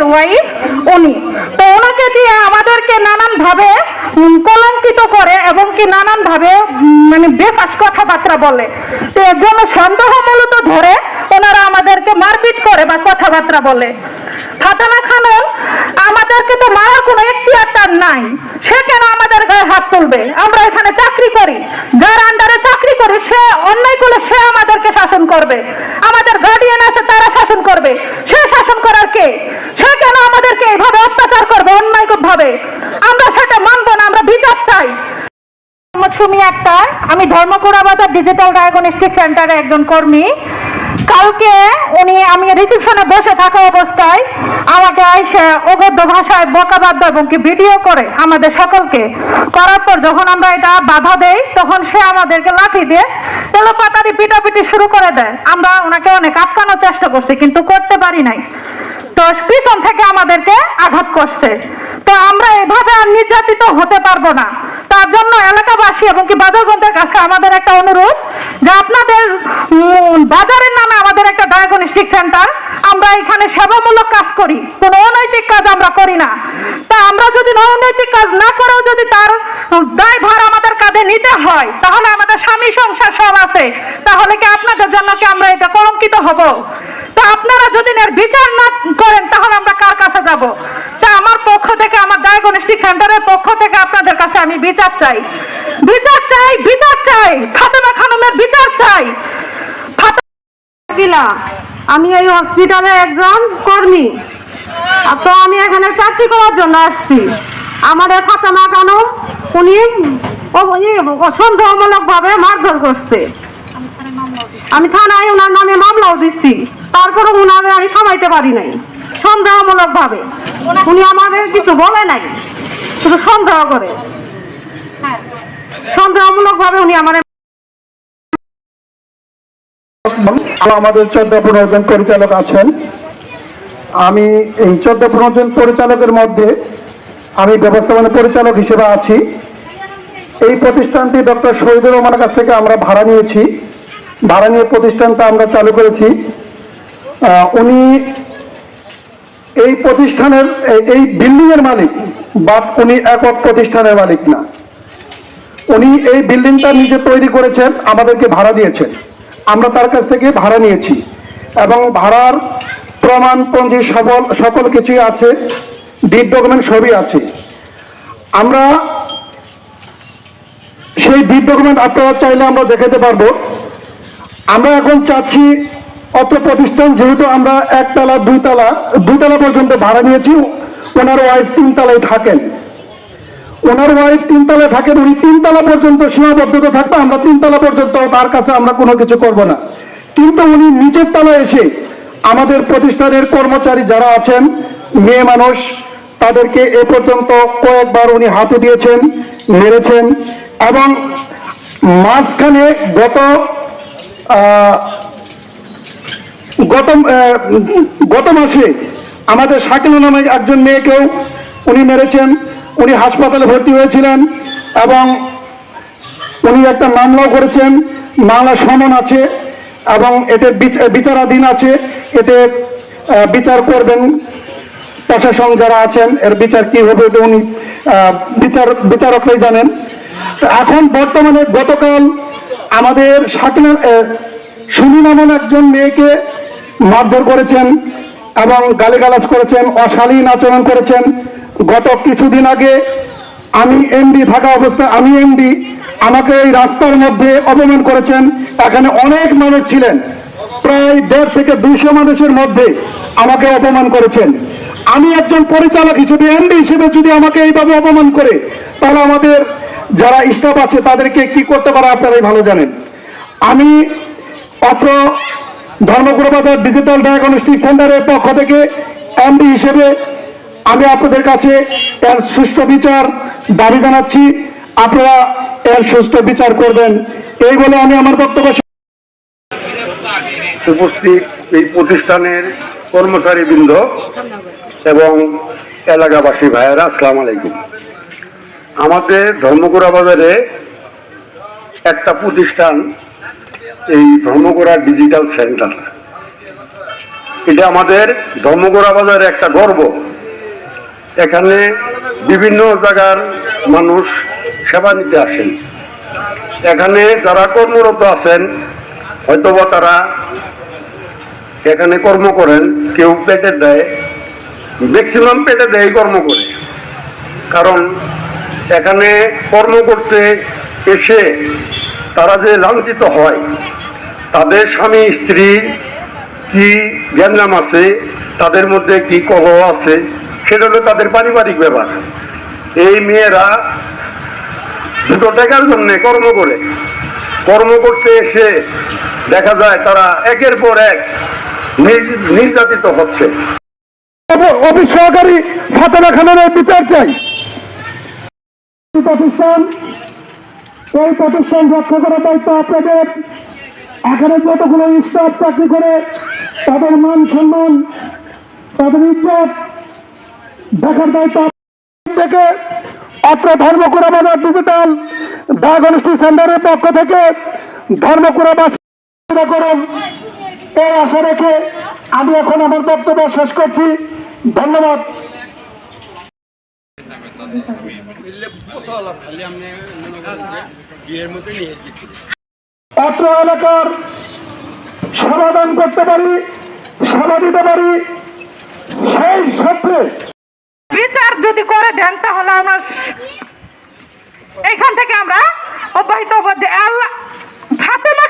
চেয়ারম্যানের ওয়াইফ উনি। তো ওনাকে দিয়ে আমাদেরকে নানান ভাবে কলঙ্কিত করে এবং কি নানান ভাবে মানে বেফাস কথাবার্তা বলে। তো এর জন্য সন্দেহ মূলত ধরে ওনারা আমাদেরকে মারপিট করে বা কথাবার্তা বলে। ফাতেমা খানম, আমাদেরকে তো মারার কোনো এখতিয়ার নাই। সে কেন আমাদের গায়ে হাত তুলবে? আমরা এখানে চাকরি করি। যার আন্ডারে চাকরি করি, সে অন্যায় করলে সে আমাদেরকে শাসন করবে আমাদের গার্ডিয়ান আছে তারা শাসন করবে সে শাসন করার কে সে কেন আমাদেরকে এইভাবে অত্যাচার করবে অন্যায় ভাবে আমরা সেটা মানবো না আমরা বিচার চাই মোহাম্মদ সুমি আক্তার, আমি বাজার ডিজিটাল ডায়াগনস্টিক একজন কর্মী। কালকে উনি, আমি বসে থাকা অবস্থায় আমাকে ভাষায় বকাবাদ্য এবং কি ভিডিও করে আমাদের সকলকে করার পর যখন আমরা এটা বাধা দেই, তখন সে আমাদেরকে লাঠি দিয়ে তেলোপাতারি পিটাপিটি শুরু করে দেয়। আমরা ওনাকে অনেক আটকানোর চেষ্টা করছি, কিন্তু করতে পারি নাই। তো পিছন থেকে আমাদেরকে আঘাত করছে। তো আমরা এভাবে আর নির্যাতিত হতে পারব না। তার জন্য এলাকাবাসী এবং কি বাজারগঞ্জের কাছে আমাদের একটা অনুরোধ যে আপনাদের বাজারের নামে আমাদের একটা ডায়াগনস্টিক সেন্টার আমরা এখানে সেবামূলক কাজ করি। কোনো অনৈতিক কাজ আমরা করি না। তা আমরা যদি অনৈতিক কাজ না করেও যদি তার দায়ভার আমাদের কাঁধে নিতে হয়, তাহলে আমাদের স্বামী সংসার সব আছে। তাহলে কি আপনাদের জন্য কি আমরা এটা কলঙ্কিত হব? তা আপনারা যদি এর বিচার না করেন, তাহলে আমরা কার কাছে যাব? তা আমার পক্ষ থেকে, আমার ডায়াগনস্টিক সেন্টারের পক্ষ থেকে আপনাদের কাছে আমি বিচার চাই। বিচার চাই বিচার চাই। ফাতেমা খানমের বিচার চাই। ফাতে- আমি এই হসপিটালে একজন কর্মী। তো আমি এখানে চাকরি করার জন্য আসছি। আমাদের ফাতেমা কানু, উনি সন্দেহমূলক ভাবে মারধর করছে। আমি থানায় ওনার নামে মামলাও দিচ্ছি। তারপরে উনারে আমি থামাইতে পারি নাই। সন্দেহমূলক ভাবে উনি আমাদের কিছু বলে নাই। শুধু সন্দেহ করে। সন্দেহমূলক ভাবে উনি আমার আমাদের চোদ্দ পনেরো জন পরিচালক আছেন। আমি এই চোদ্দ পনেরো জন পরিচালকের মধ্যে আমি ব্যবস্থাপনা পরিচালক হিসেবে আছি। এই প্রতিষ্ঠানটি ডক্টর শহীদুর রহমানের কাছ থেকে আমরা ভাড়া নিয়েছি। ভাড়া নিয়ে প্রতিষ্ঠানটা আমরা চালু করেছি। আহ, উনি এই প্রতিষ্ঠানের, এই- বিল্ডিং এর মালিক, বাট উনি একক প্রতিষ্ঠানের মালিক না। উনি এই বিল্ডিংটা নিজে তৈরি করেছেন, আমাদেরকে ভাড়া দিয়েছেন। আমরা তার কাছ থেকে ভাড়া নিয়েছি। এবং ভাড়ার প্রমাণপঞ্জি সকল সকল কিছুই আছে ডিড ডকুমেন্ট সবই আছে। আমরা সেই ডিড ডকুমেন্ট আপনারা চাইলে আমরা দেখাতে পারব। আমরা এখন চাচ্ছি অত প্রতিষ্ঠান যেহেতু আমরা একতলা দুইতলা দুতলা পর্যন্ত ভাড়া নিয়েছি, ওনার ওয়াইফ তিনতলায় থাকেন। ওনার ওয়াইফ তিনতলায় থাকেন, উনি তিনতলা পর্যন্ত সীমাবদ্ধতা থাকবে আমরা তিনতলা পর্যন্ত তার কাছে আমরা কোনো কিছু করব না। কিন্তু উনি নিচের তলায় এসে আমাদের প্রতিষ্ঠানের কর্মচারী যারা আছেন, মেয়ে মানুষ, তাদেরকে এ পর্যন্ত কয়েকবার উনি হাতে দিয়েছেন, মেরেছেন এবং মাঝখানে গত গত গত মাসে আমাদের শাকিলা নামে একজন মেয়েকেও উনি মেরেছেন, উনি হাসপাতালে ভর্তি হয়েছিলেন এবং উনি একটা মামলাও করেছেন মামলা সমন আছে এবং এতে বিচ- বিচারাধীন আছে, এতে বিচার করবেন প্রশাসন যারা আছেন, এর বিচার কি হবে উনি বিচার, বিচারকরাই জানেন। এখন বর্তমানে গতকাল আমাদের শাকিলার সুমি নামন একজন মেয়েকে মারধর করেছেন এবং গালিগালাজ করেছেন, অশালীন আচরণ করেছেন। গত কিছুদিন আগে আমি এমডি থাকা অবস্থায়, আমি এমডি আমাকে এই রাস্তার মধ্যে অপমান করেছেন। এখানে অনেক মানুষ ছিলেন। প্রায় দেড় থেকে দুইশো মানুষের মধ্যে আমাকে অপমান করেছেন। আমি একজন পরিচালক হিসেবে এমডি হিসেবে যদি আমাকে এইভাবে অপমান করে, তাহলে আমাদের যারা স্টাফ আছে, তাদেরকে কি করতে পারে আপনারাই ভালো জানেন। আমি অত্র ধর্মগুরুবাজার ডিজিটাল ডায়াগনস্টিক সেন্টারের পক্ষ থেকে এমডি হিসেবে আমি আপনাদের কাছে এর সুষ্ঠু বিচার দাবি জানাচ্ছি। আপনারা এর সুষ্ঠু বিচার করবেন। এই বলে আমি আমার বক্তব্য উপস্থিত এই প্রতিষ্ঠানের কর্মচারীবৃন্দ এবং এলাকাবাসী ভাইয়েরা, আসসালাম আলাইকুম। আমাদের ধর্মগোড়া বাজারে একটা প্রতিষ্ঠান এই ধর্মগোড়া ডিজিটাল সেন্টার এটা আমাদের ধর্মগোড়া বাজারের একটা গর্ব। এখানে বিভিন্ন জায়গার মানুষ সেবা নিতে আসেন। এখানে যারা কর্মরত আছেন, হয়তোবা তারা এখানে কর্ম করেন, কেউ পেটে দেয়। ম্যাক্সিমাম পেটে দেয় কর্ম করে। কারণ এখানে কর্ম করতে এসে তারা যে লাঞ্ছিত হয়, তাদের স্বামী, স্ত্রী কি গ্যাঞ্জাম আছে, তাদের মধ্যে কি কলহ আছে, সেটা হলো তাদের পারিবারিক ব্যাপার। এই মেয়েরা দুটো টাকার জন্য কর্ম করে। কর্ম করতে এসে দেখা যায় তারা একের পর এক নির্য- নির্যাতিত হচ্ছে। অফিস সহকারী খানের বিচার চাই। প্রতিষ্ঠান এই প্রতিষ্ঠান রক্ষা করার দায়িত্ব আপনাদের। এখানে যতগুলো স্টাফ চাকরি করে, তাদের মান সম্মান, তাদের ইজ্জত দেখার দায়িত্ব থেকে। অত্র ধর্মকুড়া বাজার ডিজিটাল ডায়াগনস্টিক সেন্টারের পক্ষ থেকে ধর্মকুড়া বাস করুন। এই আশা রেখে আমি এখন আমার বক্তব্য শেষ করছি। ধন্যবাদ। পাত্র এলাকার সমাধান করতে পারি সেবা দিতে পারি, সেই সত্যে বিচার যদি করে দেন তাহলে আমরা এখান থেকে আমরা অব্যাহত হব যে আল্লাহ ফাতেমা